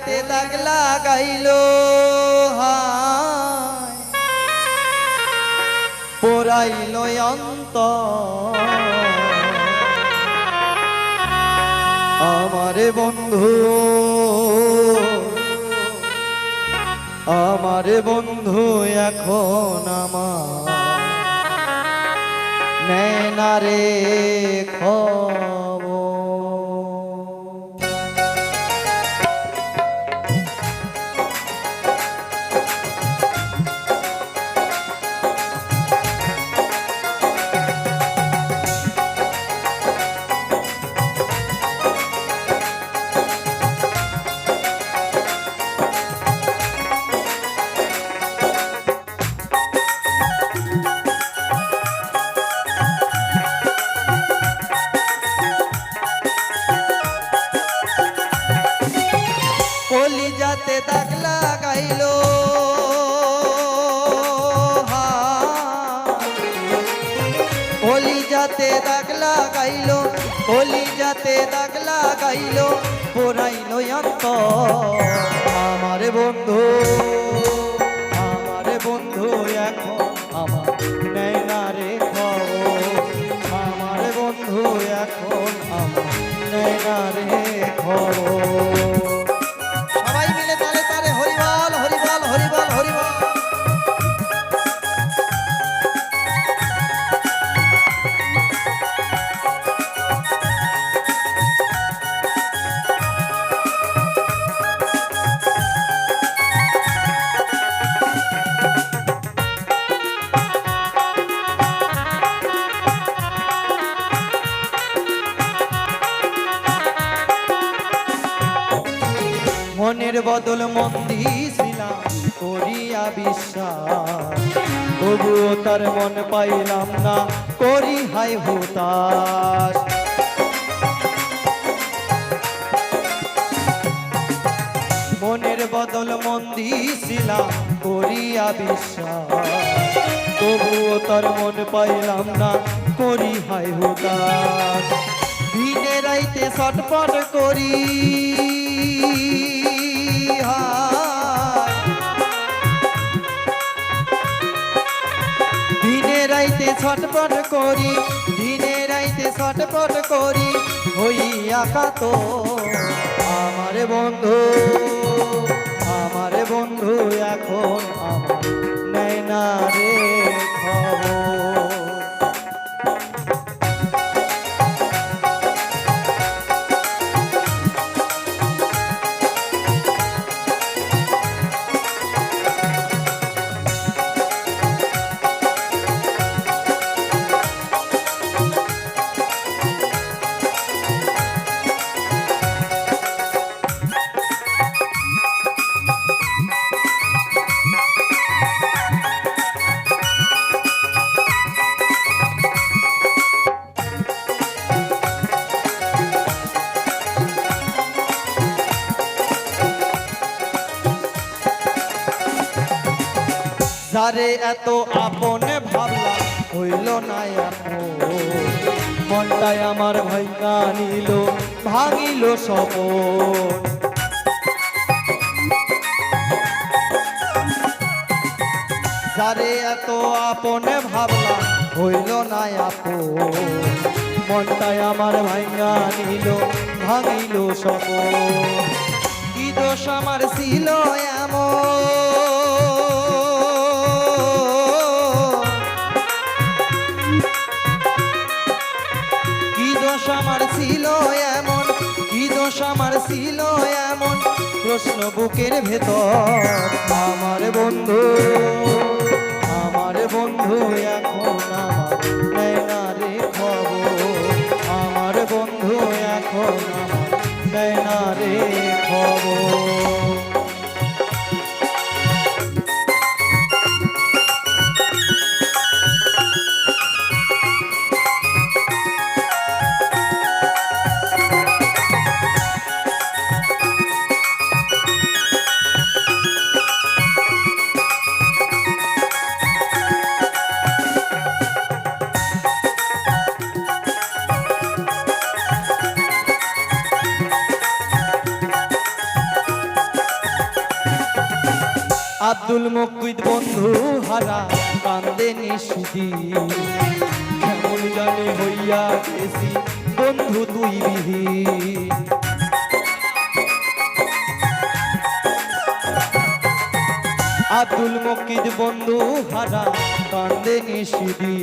যাতে দাগ লাগাইল হায়। পোড়াইল অন্ত আমার বন্ধু আমার বন্ধু এখন আমার নেয় না যাতে দাগ লাগাইল হলি যাতে দাগ লাগাইল পোড়াইল অন্ত। আমার বন্ধু আমার বন্ধু এখন মনের বদল মন দিয়েছিলাম করিয়া বিশ্বাস। তবুও তার মন পাইলাম না, করি হাই হুতাশ। মনের বদল মন দিয়েছিলাম করিয়া বিশ্বাস। তবুও তার মন পাইলাম না, করি হাই হুতাশ। দিনে রাইতে ছটপট করি। রাইতে ছটপট করি, দিনে রাইতে ছটপট করি হইয়া কাত আমার বন্ধু আমার বন্ধু এখন আমার নেয় না রে। যারে এত আপন ভাবলাম হইল না মনটাই আমার ভাঙ্গা নিল, ভাঙিল সপন যারে এত আপন ভাবলাম হইল না মনটাই আমার ভাঙ্গা নিল, ভাঙিল সপন কি দোষ আমার ছিল এমন? আমার ছিল এমন? কি দোষ আমার ছিল এমন? প্রশ্ন বুকের ভেতর আমার বন্ধু। আব্দুল মকুদ বন্ধু হারা কান্দে নিশুদি। কেমন জানি হইয়া গেছি বন্ধু তুই বিহীন। আব্দুল মকিদ বন্ধু হারা কান্দে নিশিদি।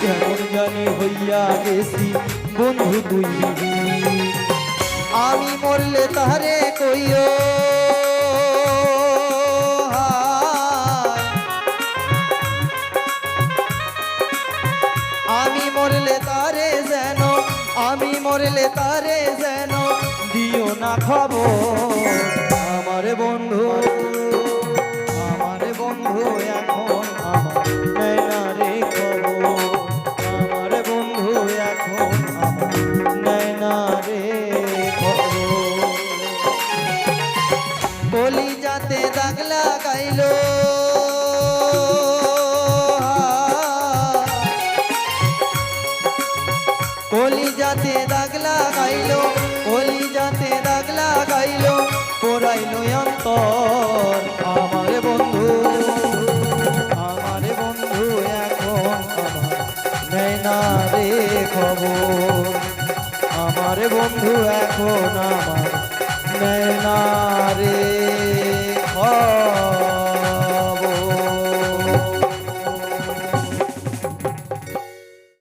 কেমন জানি হইয়া গেছি বন্ধু তুই আমি মরলে তাহারে কইও মরলে তারে যেন দিও না খবর। আমার বন্ধু আমার বন্ধু এখন আমার নেয় রে খবর। আমার বন্ধু এখন আমার নেয় না রে খবর। কলি যাতে দাগ লাগাইলো। যাতে দাগ লাগাইল, পোড়াইলো অন্তর। আমার বন্ধু আমার বন্ধু এখন নেয় না রে খবর। আমার বন্ধু এখন আমার নেয় না রে